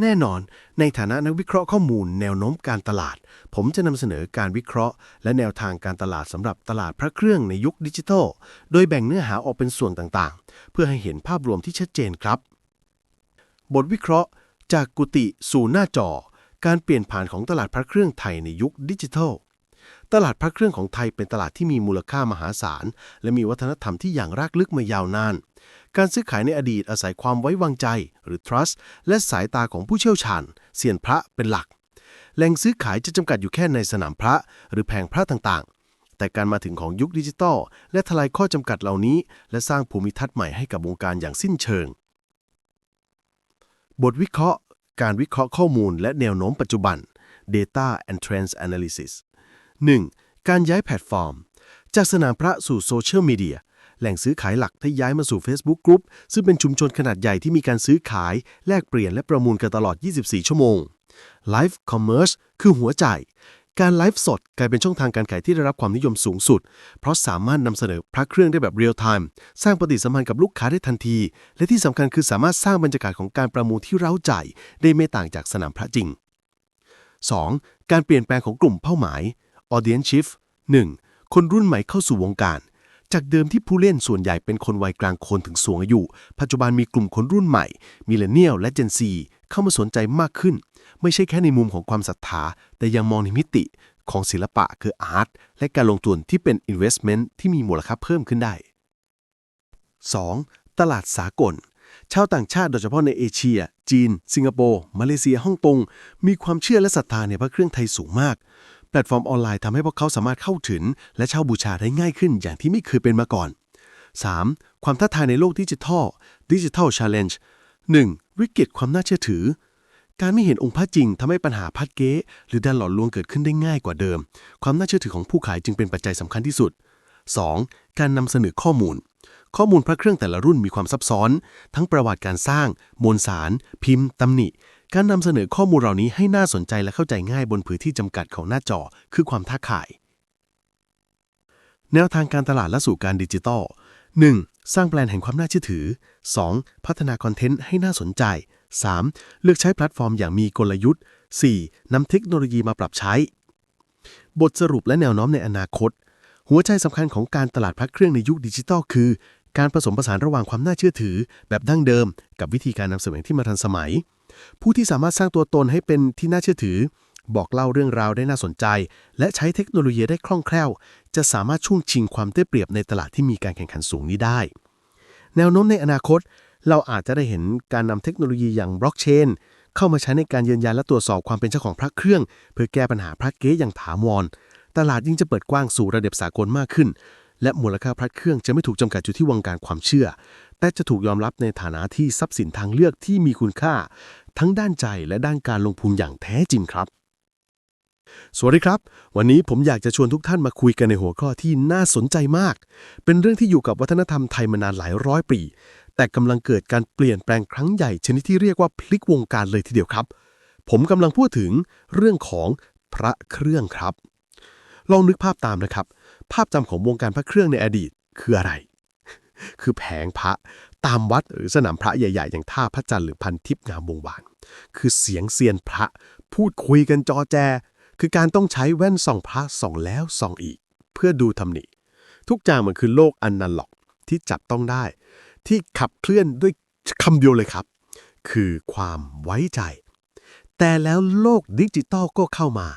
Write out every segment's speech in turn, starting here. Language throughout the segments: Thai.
แน่นอน ในฐานะนักวิเคราะห์ข้อมูล แนวโน้มการตลาด ผมจะนำเสนอการวิเคราะห์ และแนวทางการตลาดสำหรับตลาดพระเครื่องในยุคดิจิทัล โดยแบ่งเนื้อหาออกเป็นส่วนต่างๆ เพื่อให้เห็นภาพรวมที่ชัดเจนครับ บทวิเคราะห์ จากกุฏิสู่หน้าจอ การเปลี่ยนผ่านของตลาดพระเครื่องไทยในยุคดิจิทัลตลาดพระเครื่องของไทยเป็นตลาดที่มีมูลค่ามหาศาล และมีวัฒนธรรมที่อย่างรากลึกมายาวนาน การซื้อขายในอดีตอาศัยความไว้วางใจ หรือ trust และสายตาของผู้เชี่ยวชาญเซียนพระเป็นหลัก แหล่งซื้อขายจะจำกัดอยู่แค่ในสนามพระ หรือแผงพระต่างๆ แต่การมาถึงของยุคดิจิทัลและทลายข้อจำกัดเหล่านี้ และสร้างภูมิทัศน์ใหม่ให้กับวงการอย่างสิ้นเชิง บทวิเคราะห์ การวิเคราะห์ข้อมูล และแนวโน้มปัจจุบัน Data and Trends Analysis 1. การย้ายแพลตฟอร์ม จากสนามพระสู่โซเชียลมีเดีย แหล่งซื้อขายหลักที่ย้ายมาสู่ Facebook Group ซึ่งเป็นชุมชนขนาดใหญ่ที่มีการซื้อขาย แลกเปลี่ยนและประมูลกันตลอด 24 ชั่วโมง Live Commerce คือหัวใจ การไลฟ์สดกลายเป็นช่องทางการขายที่ได้รับความนิยมสูงสุด เพราะสามารถนำเสนอพระเครื่องได้แบบเรียลไทม์สร้างปฏิสัมพันธ์กับลูกค้าได้ทันที และที่สำคัญคือสามารถสร้างบรรยากาศของการประมูลที่เร้าใจ ได้ไม่ต่างจากสนามพระจริง 2. การเปลี่ยนแปลงของกลุ่มเป้าหมาย Audience Shift 1. คนรุ่นใหม่เข้าสู่วงการ จากเดิมที่ผู้เล่นส่วนใหญ่เป็นคนวัยกลางคนถึงสูงอายุ ปัจจุบันมีกลุ่มคนรุ่นใหม่มิเลเนียลและเจนซีเข้ามาสนใจมากขึ้น ไม่ใช่แค่ในมุมของความศรัทธา แต่ยังมองในมิติของศิลปะคืออาร์ตและการลงทุนที่เป็น investment ที่มีมูลค่าเพิ่มขึ้นได้ 2. ตลาดสากล ชาวต่างชาติโดยเฉพาะในเอเชีย จีน สิงคโปร์ มาเลเซีย ฮ่องกง มีความเชื่อและศรัทธาในพระเครื่องไทยสูงมาก ลตฟอร์มออนไลน์ทำให้พวกเขาสามารถเข้าถึง และเช่าบูชาได้ง่ายขึ้นอย่างที่ไม่เคยเป็นมาก่อน 3. ความท้าทายในโลกดิจิทัล Digital Challenge 1. วิกฤตความน่าเชื่อถือ การไม่เห็นองค์พระจริงทำให้ปัญหาพัดเก๊หรือการหลอกลวงเกิดขึ้นได้ง่ายกว่าเดิม ความน่าเชื่อถือของผู้ขายจึงเป็นปัจจัยสำคัญที่สุด 2. การนำเสนอข้อมูล ข้อมูลพระเครื่องแต่ละรุ่นมีความซับซ้อน ทั้งประวัติการสร้าง มวลสาร พิมพ์ตำหนิ การนำเสนอข้อมูลเหล่านี้ให้น่าสนใจและเข้าใจง่ายบนพื้นที่จำกัดของหน้าจอ คือความท้าทาย แนวทางการตลาดและสู่การดิจิทัล 1. สร้างแบรนด์แห่งความน่าเชื่อถือ 2. พัฒนาคอนเทนต์ให้น่าสนใจ 3. เลือกใช้แพลตฟอร์มอย่างมีกลยุทธ์ 4. นำเทคโนโลยีมาปรับใช้ บทสรุปและแนวโน้มในอนาคต หัวใจสำคัญของการตลาดพระเครื่องในยุคดิจิทัลคือ การผสมผสานระหว่างความน่าเชื่อถือ แบบดั้งเดิม กับวิธีการนำเสนอที่มาทันสมัย ผู้ที่สามารถสร้างตัวตนให้เป็นที่น่าเชื่อถือ บอกเล่าเรื่องราวได้น่าสนใจ และใช้เทคโนโลยีได้คล่องแคล่ว จะสามารถช่วงชิงความได้เปรียบในตลาดที่มีการแข่งขันสูงนี้ได้ แนวโน้มในอนาคต เราอาจจะได้เห็นการนำเทคโนโลยีอย่างบล็อกเชนเข้ามาใช้ในการยืนยันและตรวจสอบความเป็นเจ้าของพระเครื่อง เพื่อแก้ปัญหาพระเก๊อย่างถาวรตลาดยิ่งจะเปิดกว้างสู่ระดับสากลมากขึ้น และมูลค่าพระเครื่องจะไม่ถูกจำกัดอยู่ที่วงการความเชื่อ แต่จะถูกยอมรับในฐานะที่ทรัพย์สินทางเลือกที่มีคุณค่า ทั้งด้านใจและด้านการลงทุนอย่างแท้จริงครับสวัสดีครับ วันนี้ผมอยากจะชวนทุกท่านมาคุยกันในหัวข้อที่น่าสนใจมาก เป็นเรื่องที่อยู่กับวัฒนธรรมไทยมานานหลายร้อยปี แต่กำลังเกิดการเปลี่ยนแปลงครั้งใหญ่ชนิดที่เรียกว่าพลิกวงการเลยทีเดียวครับ ผมกำลังพูดถึงเรื่องของพระเครื่องครับ ลองนึกภาพตามนะครับ ภาพจำของวงการพระเครื่องในอดีตคืออะไร คือแผงพระตามวัดหรือสนามพระใหญ่ๆ อย่างท่าพระจันทร์หรือพันทิพย์งามวงวาน คือเสียงเซียนพระพูดคุยกันจอแจ คือการต้องใช้แว่นส่องพระส่องแล้วส่องอีก เพื่อดูทำหนิทุกอย่างมันคือโลกอนาล็อกที่จับต้องได้ ที่ขับเคลื่อนด้วยคำเดียวเลยครับ คือความไว้ใจ แต่แล้วโลกดิจิตอลก็เข้ามา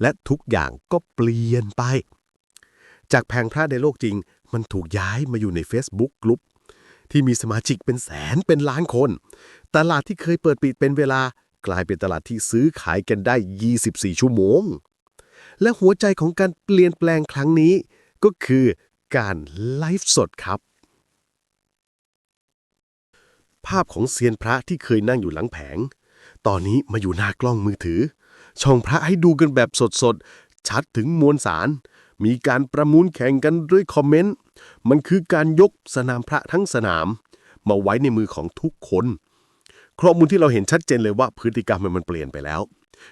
และทุกอย่างก็เปลี่ยนไป จากแผงพระในโลกจริง มันถูกย้ายมาอยู่ใน Facebook กลุ่มที่มีสมาชิกเป็นแสนเป็นล้านคน ตลาดที่เคยเปิดปิดเป็นเวลากลายเป็นตลาดที่ซื้อขายกันได้ 24 ชั่วโมง และหัวใจของการเปลี่ยนแปลงครั้งนี้ก็คือการไลฟ์สดครับ ภาพของเซียนพระที่เคยนั่งอยู่หลังแผง ตอนนี้มาอยู่หน้ากล้องมือถือ ช่องพระให้ดูกันแบบสดๆ ชัดถึงมวลสาร มีการประมูลแข่งกันด้วยคอมเมนต์ มันคือการยกสนามพระทั้งสนาม มาไว้ในมือของทุกคนข้อมูลที่เราเห็นชัดเจนเลยว่าพฤติกรรมมันเปลี่ยนไปแล้ว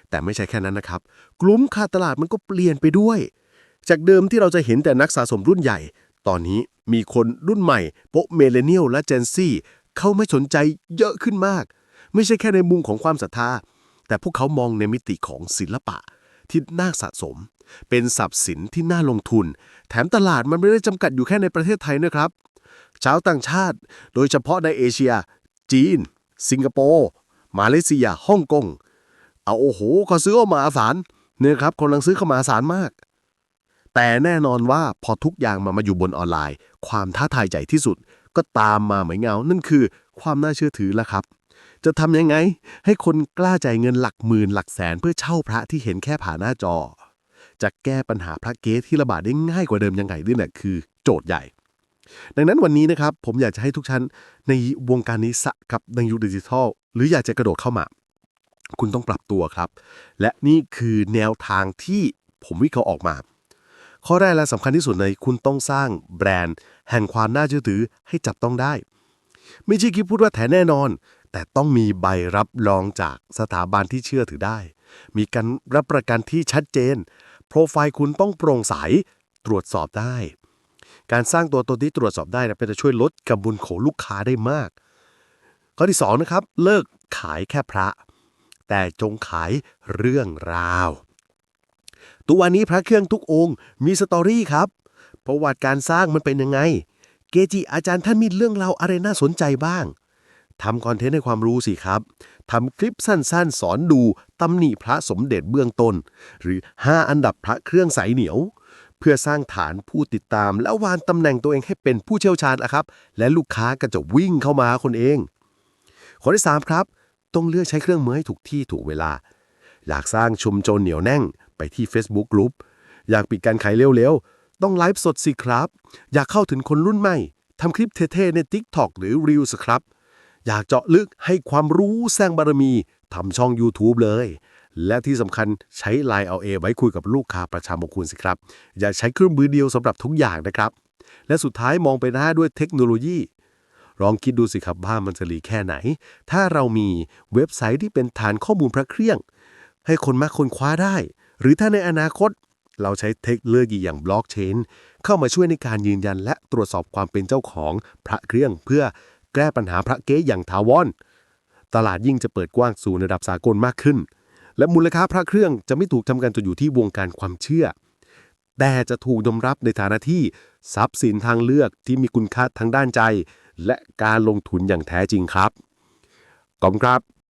แต่ไม่ใช่แค่นั้นนะครับ กลุ่มค่าตลาดมันก็เปลี่ยนไปด้วย จากเดิมที่เราจะเห็นแต่นักสะสมรุ่นใหญ่ ตอนนี้มีคนรุ่นใหม่โปะเมเลเนียลและเจนซี่เข้าไม่สนใจเยอะขึ้นมาก ไม่ใช่แค่ในมุมของความศรัทธา แต่พวกเขามองในมิติของศิลปะที่น่าสะสม เป็นทรัพย์สินที่น่าลงทุน แถมตลาดมันไม่ได้จำกัดอยู่แค่ในประเทศไทยนะครับ ชาวต่างชาติ โดยเฉพาะในเอเชีย จีน สิงคโปร์มาเลเซียฮ่องกงเอาโอ้โหเขาซื้อเข้ามาอาสารเนี่ยครับกำลังซื้อเข้ามาอาสารมาก แต่แน่นอนว่าพอทุกอย่างมามาอยู่บนออนไลน์ ความท้าทายใหญ่ที่สุดก็ตามมาเหมือนเงา นั่นคือความน่าเชื่อถือละครับ จะทำยังไง ให้คนกล้าจ่ายเงินหลักหมื่นหลักแสนเพื่อเช่าพระที่เห็นแค่ผ่านหน้าจอ จะแก้ปัญหาพระเก๊ที่ระบาดได้ง่ายกว่าเดิมยังไงนี่แหละคือโจทย์ใหญ่ ดังนั้นวันนี้นะครับผมอยากจะให้ทุกท่านในวงการนี้สะกับในยุคดิจิทัล หรืออยากจะกระโดดเข้ามา คุณต้องปรับตัวครับ และนี่คือแนวทางที่ผมวิเคราะห์ออกมา ข้อแรกและสำคัญที่สุดเลยคุณต้องสร้างแบรนด์ แห่งความน่าเชื่อถือให้จับต้องได้ ไม่ใช่คิดพูดว่าแท้แน่นอน แต่ต้องมีใบรับรองจากสถาบันที่เชื่อถือได้มีการรับประกันที่ชัดเจน โปรไฟล์คุณต้องโปร่งใส ตรวจสอบได้ การสร้างตัวตนที่ตรวจสอบได้นะเป็นจะช่วยลดกำบุญของลูกค้าได้มาก ข้อที่สองนะครับ เลิกขายแค่พระ แต่จงขายเรื่องราวตัววันนี้พระเครื่องทุกองค์ มีสตอรี่ครับ ประวัติการสร้างมันเป็นยังไง เกจิอาจารย์ท่านมีเรื่องราวอะไรน่าสนใจบ้าง ทำคอนเทนต์ให้ความรู้สิครับทำคลิปสั้นๆ สอนดูตำหนิพระสมเด็จเบื้องต้น หรือ 5 อันดับพระเครื่องใสเหนียว เพื่อสร้างฐานผู้ติดตาม และวานตำแหน่งตัวเองให้เป็นผู้เชี่ยวชาญอะครับ และลูกค้าก็จะวิ่งเข้ามาหาคนเอง ข้อที่ 3 ครับ ต้องเลือกใช้เครื่องมือให้ถูกที่ถูกเวลา อยากสร้างชุมชนเหนียวแน่งไปที่ Facebook Group อยากปิดการขายเร็วๆ ต้องไลฟ์สดสิครับ อยากเข้าถึงคนรุ่นใหม่ทำคลิปเท่ๆใน TikTok หรือ Reels ครับ อยากเจาะลึกให้ความรู้แซงบารมีทำช่อง YouTube เลย และที่สำคัญใช้ Line LA ไว้คุยกับลูกค้าประจำของคุณสิครับ อย่าใช้เครื่องมือเดียวสำหรับทุกอย่างนะครับ และสุดท้ายมองไปหน้าด้วยเทคโนโลยีลองคิดดูสิครับว่ามันจะรีแค่ไหน ถ้าเรามีเว็บไซต์ที่เป็นฐานข้อมูลพระเครื่อง ให้คนมาคนคว้าได้ หรือถ้าในอนาคต เราใช้เทคโนโลยีอย่างบล็อกเชนเข้ามาช่วยในการยืนยันและตรวจสอบความเป็นเจ้าของพระเครื่องเพื่อ แก้ปัญหาพระเก๊อย่างถาวร ตลาดยิ่งจะเปิดกว้างสู่ระดับสากลมากขึ้น และมูลค่าพระเครื่องจะไม่ถูกทำการจดอยู่ที่วงการความเชื่อ แต่จะถูกยอมรับในฐานะที่ทรัพย์สินทางเลือกที่มีคุณค่าทางด้านใจ และการลงทุนอย่างแท้จริงครับ ขอบคุณครับ